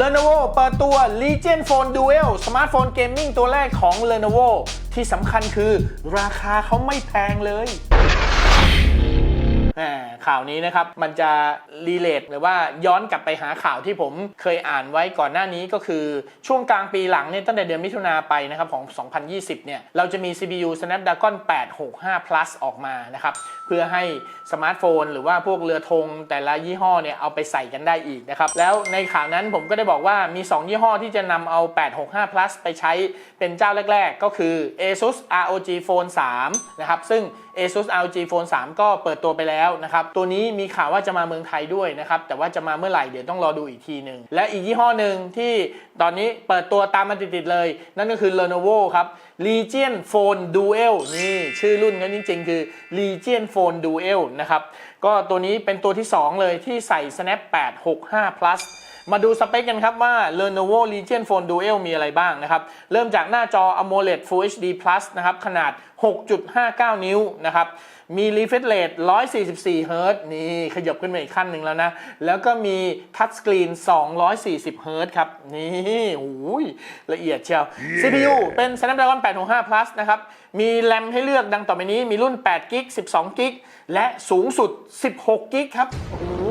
Lenovo เปิดตัว Legion Phone Duel สมาร์ทโฟนเกมมิ่งตัวแรกของ Lenovo ที่สำคัญคือราคาเขาไม่แพงเลย ข่าวนี้นะครับมันจะรีเลทหรือว่าย้อนกลับไปหาข่าวที่ผมเคยอ่านไว้ก่อนหน้านี้ก็คือช่วงกลางปีหลังเนี่ยตั้งแต่เดือนมิถุนาไปนะครับของ 2020 เนี่ยเราจะมี CPU Snapdragon 865 Plus ออกมานะครับเพื่อให้สมาร์ทโฟน หรือว่าพวกเรือธงแต่ละยี่ห้อเนี่ยเอาไปใส่กันได้อีกนะครับแล้วในข่าวนั้นผมก็ได้บอกว่ามี 2 ยี่ห้อที่จะนำเอา 865 Plus ไปใช้เป็นเจ้าแรก ๆ ก็คือ ASUS ROG Phone 3 นะครับซึ่ง ASUS ROG Phone 3 ก็เปิดตัวไปแล้วนะครับตัวนี้มีข่าวว่าจะมาเมืองไทยด้วยนะครับแต่ว่าจะมาเมื่อไหร่เดี๋ยวต้องรอดูอีกทีหนึ่งและอีกยี่ห้อหนึ่งที่ตอนนี้เปิดตัวตามมาติดๆเลย นั่นก็คือ Lenovo ครับ Legion Phone Duel นี่ชื่อรุ่นเขาจริง ๆ คือ Legion Phone Duel นะครับก็ตัวนี้เป็นตัวที่ 2 เลยที่ใส่ Snap 865 Plus มาดูสเปคกันครับว่า Lenovo Legion Phone Duel มีอะไรบ้างนะครับ เริ่มจากหน้าจอ AMOLED Full HD Plus นะครับ ขนาด 6.59 นิ้วนะครับ มี refresh rate 144 Hz นี่ ขยับขึ้นมาอีกขั้นหนึ่งแล้วนะ แล้วก็มี touch screen 240 Hz ครับ นี่โอ้ยละเอียดเชียว CPU เป็น Snapdragon 865 Plus นะครับ มีแรมให้เลือกดังต่อไปนี้ มีรุ่น8กิก12กิกและสูงสุด 16กิกครับ โอ้โห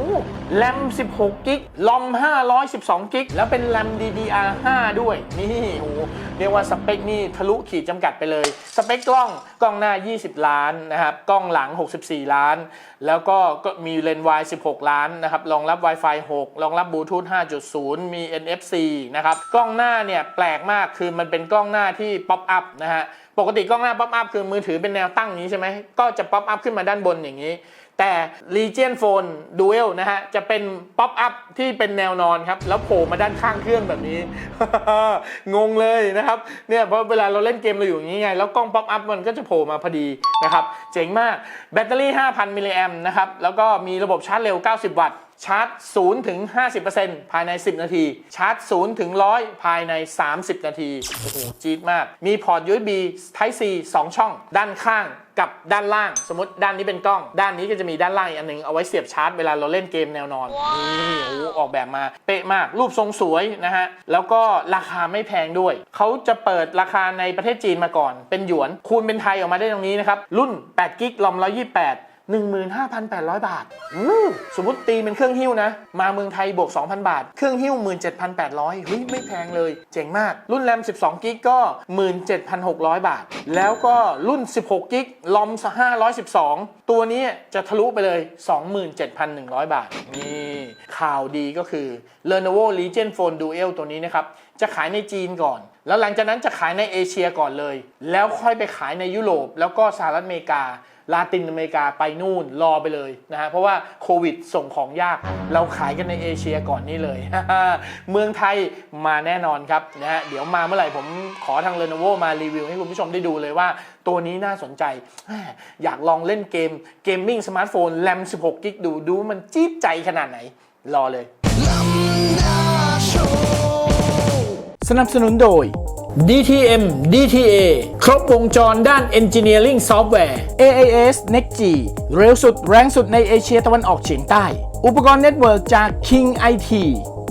แรม 16กิกลอม512 กิก แล้วเป็นแรม DDR5 ด้วย นี่โอ้โหเรียกว่าสเปคนี่ทะลุขีดจำกัดไปเลย สเปคกล้องกล้องหน้า 20 ล้านนะครับ กล้องหลัง 64 ล้าน แล้วก็ก็มีเลนส์วาย16 ล้านนะครับ รองรับ Wi-Fi 6 รองรับบลูทูธ5.0 มี NFC นะครับ กล้องหน้าเนี่ยแปลกมากคือมันเป็นกล้องหน้าที่ป๊อปอัพนะฮะ ปกติกล้องหน้าป๊อปอัพคือมือถือเป็นแนวตั้งนี้ใช่ไหมก็จะป๊อปอัพขึ้นมาด้านบนอย่างนี้ แต่ Legion Phone Duel นะฮะ จะเป็นป๊อปอัพที่เป็นแนวนอนครับ แล้วโผล่มาด้านข้างเครื่องแบบนี้ งงเลยนะครับ เนี่ยเพราะเวลาเราเล่นเกมเราอยู่อย่างนี้ไง แล้วกล้องป๊อปอัพมันก็จะโผล่มาพอดีนะครับ เจ๋งมากแบตเตอรี่ 5,000 มิลลิแอมนะครับ แล้วก็มีระบบชาร์จเร็ว 90 วัตต์ชาร์จ0ถึง 50%ภายใน 10 นาที ชาร์จ0ถึง 100 ภายใน 30 นาที โอ้โห จี๊ดมาก มีพอร์ต USB Type C 2 ช่อง ด้านข้าง กับด้านล่าง สมมติด้านนี้เป็นกล้อง ด้านนี้ก็จะมีด้านล่างอีกอันหนึงเอาไว้เสียบชาร์จเวลาเราเล่นเกมแนวนอนนี่โอ้ออกแบบมาเป๊ะมากรูปทรงสวยนะฮะแล้วก็ราคาไม่แพงด้วย เขาจะเปิดราคาในประเทศจีนมาก่อน เป็นหยวนคูณเป็นไทยออกมาได้ตรงนี้นะครับรุ่น8กิกลอม128 15,800 บาทอืมสมมติตีเป็นเครื่องหิ้วนะ มาเมืองไทยบวก 2,000 บาท เครื่องหิ้ว 17,800เฮ้ยไม่แพงเลย เจ๋งมาก รุ่นแรม 12 กิกก็ 17,600 บาท แล้วก็รุ่น 16 กิกลอม 512 ตัวนี้จะทะลุไปเลย 27,100 บาท นี่ข่าวดีก็คือ Lenovo Legion Phone Duel ตัวนี้นะครับ จะขายในจีนก่อน แล้วหลังจากนั้นจะขายในเอเชียก่อนเลย แล้วค่อยไปขายในยุโรป แล้วก็สหรัฐอเมริกา ลาตินอเมริกาไปนู่นรอไปเลยนะฮะเพราะว่าโควิดส่งของยาก เราขายกันในเอเชียก่อนนี่เลย เมืองไทยมาแน่นอนครับนะฮะเดี๋ยวมาเมื่อไหร่ผมขอทาง Lenovo มารีวิวให้คุณผู้ชมได้ดูเลยว่า ตัวนี้น่าสนใจ อยากลองเล่นเกมเกมมิ่งสมาร์ทโฟนแรม16กิกดูดูมันจี๊ดใจขนาดไหนรอเลย สนับสนุนโดย DTM DTA ครบวงจรด้าน Engineering Software AIS Next G เร็วสุดแรงสุดในเอเชียตะวันออกเฉียงใต้ อุปกรณ์เน็ตเวิร์กจาก King IT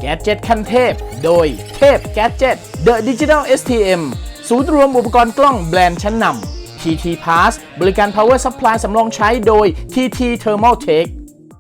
แกจ e t คันเทพ โดยเทพ Gadget The Digital STM ศูนย์รวมอุปกรณ์กล้องแบรนด์ชั้นนำ TT Pass บริการ Power Supply สำรองใช้โดย TT Thermal Tech